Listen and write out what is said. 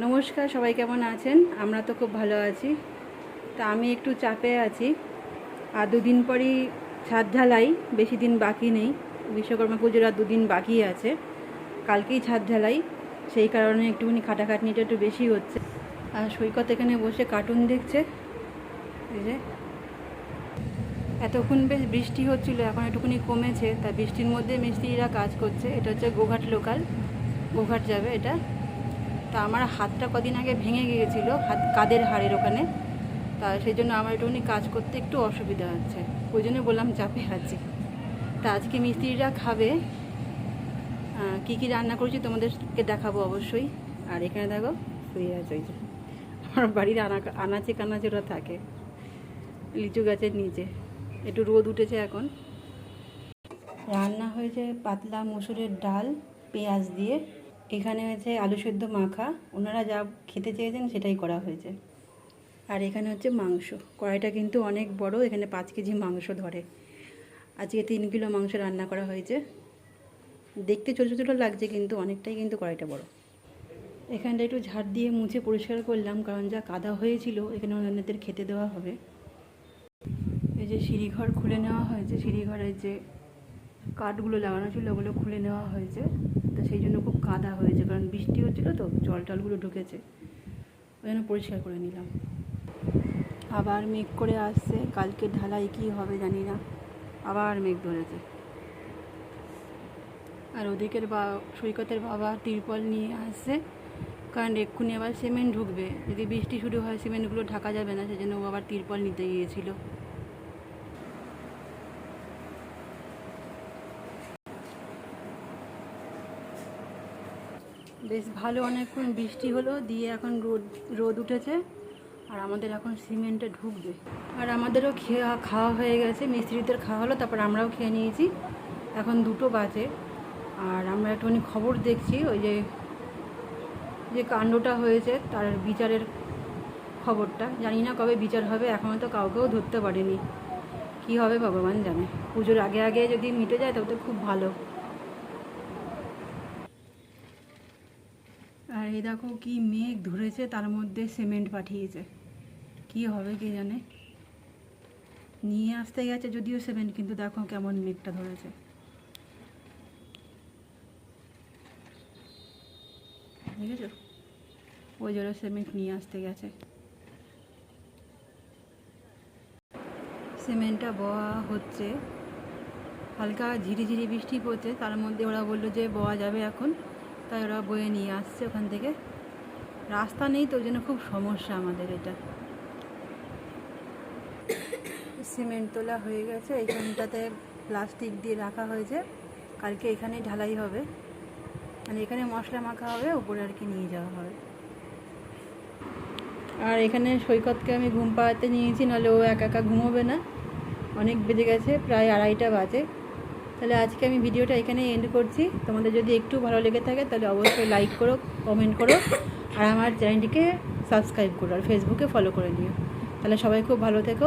নমস্কার, সবাই কেমন আছেন? আমরা তো খুব ভালো আছি। তা আমি একটু চাপে আছি। আর দুদিন পরই ছাদ ঢালাই, বেশি দিন বাকি নেই। বিশ্বকর্মা পুজোর আর দুদিন বাকি আছে। কালকেই ছাদ ঢালাই, সেই কারণে একটুখানি খাটাখাটনিটা একটু বেশি হচ্ছে। আর সৈকত এখানে বসে কার্টুন দেখছে। যে। এতক্ষণ বেশ বৃষ্টি হচ্ছিল, এখন একটুখানি কমেছে। তা বৃষ্টির মধ্যে মিস্ত্রিরা কাজ করছে। এটা হচ্ছে গোঘাট লোকাল গোঘাট যাবে এটা। তা আমার হাতটা কদিন আগে ভেঙে গিয়েছিল, হাত কাদের হাড়ের ওখানে। তা সেই জন্য আমার একটুখানি কাজ করতে একটু অসুবিধা হচ্ছে। ওই জন্য বললাম চাপে আছি তা আজকে মিস্ত্রিরা খাবে। কী কী রান্না করেছি তোমাদেরকে দেখাবো অবশ্যই। আর এখানে দেখো, শুয়ে আছে আমার বাড়ির আনা, আনাচে কানাচে থাকে, লিচু গাছের নিচে। একটু রোদ উঠেছে এখন। রান্না হয়েছে পাতলা মুসুরের ডাল, পেঁয়াজ দিয়ে। এখানে হয়েছে আলু সেদ্ধ মাখা। ওনারা যা খেতে চেয়েছেন সেটাই করা হয়েছে। আর এখানে হচ্ছে মাংস। কড়াইটা কিন্তু অনেক বড়, এখানে পাঁচ কেজি মাংস ধরে। আজকে তিন কিলো মাংস রান্না করা হয়েছে। দেখতে ছোটো ছোটো লাগছে কিন্তু, অনেকটাই কিন্তু কড়াইটা বড়। এখানটা একটু ঝাড় দিয়ে মুছে পরিষ্কার করলাম, কারণ যা কাদা হয়েছিল, এখানে অন্যদের খেতে দেওয়া হবে। এই যে সিঁড়িঘর খুলে নেওয়া হয়েছে, সিঁড়িঘরের যে কাঠগুলো লাগানো ছিল, ওগুলো খুলে নেওয়া হয়েছে। তো সেই জন্য খুব কাদা হয়েছে, কারণ বৃষ্টি হচ্ছিল তো, জল টলগুলো ঢুকেছে। ওই জন্য পরিষ্কার করে নিলাম। আবার মেঘ করে আসছে, কালকে ঢালাই কী হবে জানি না। আবার মেঘ ধরেছে। আর ওদিকের বা, সৈকতের বাবা তিরপল নিয়ে আসছে, কারণ এক্ষুনি আবার সিমেন্ট ঢুকবে। যদি বৃষ্টি শুরু হয়, সিমেন্টগুলো ঢাকা যাবে না, সেজন্য ও আবার তিরপল নিতে গিয়েছিল। বেশ ভালো অনেকক্ষণ বৃষ্টি হলো, দিয়ে এখন রোদ রোদ উঠেছে, আর আমাদের এখন সিমেন্টে ঢুকবে। আর আমাদেরও খেয়ে, খাওয়া হয়ে গেছে, মিস্ত্রিদের খাওয়া হলো, তারপর আমরাও খেয়ে নিয়েছি। এখন দুটো বাজে, আর আমরা একটুখানি খবর দেখছি, ওই যে যে কাণ্ডটা হয়েছে, তার বিচারের খবরটা। জানি না কবে বিচার হবে এখনও তো কাউকেও ধরতে পারেনি। কি হবে ভগবান জানে। পুজোর আগে আগে যদি মিটে যায়, তবে তো খুব ভালো। আর এই দেখো কি মেঘ ধরেছে, তার মধ্যে সিমেন্ট পাঠিয়েছে। কি হবে কে জানে? নিয়ে আসতে গেছে যদিও সিমেন্ট কিন্তু দেখো কেমন মেঘটা ধরেছে। ওই জন্য সিমেন্ট নিয়ে আসতে গেছে। সিমেন্টটা বওয়া হচ্ছে। হালকা ঝিরিঝিরি বৃষ্টি পড়ছে, তার মধ্যে ওরা বলল যে বওয়া যাবে এখন। তাই ওরা বয়ে নিয়ে আসছে ওখান থেকে। রাস্তা নেই তো, ওই জন্য খুব সমস্যা আমাদের এটা। সিমেন্ট তোলা হয়ে গেছে, এইখানটাতে প্লাস্টিক দিয়ে রাখা হয়েছে। কালকে এখানেই ঢালাই হবে। মানে এখানে মশলা মাখা হবে, উপরে আর কি নিয়ে যাওয়া হবে। আর এখানে সৈকতকে আমি ঘুম পাড়াতে নিয়েছি, নাহলে ও একা একা ঘুমোবে না। অনেক বেজে গেছে, প্রায় আড়াইটা বাজে। তাহলে আজকে আমি ভিডিওটা এখানে এন্ড করছি। তোমাদের যদি একটু ভালো লেগে থাকে, তাহলে অবশ্যই লাইক করো কমেন্ট করো, আর আমার চ্যানেলটিকে সাবস্ক্রাইব করো, আর ফেসবুকে ফলো করে নিও। তাহলে সবাই খুব ভালো থেকো।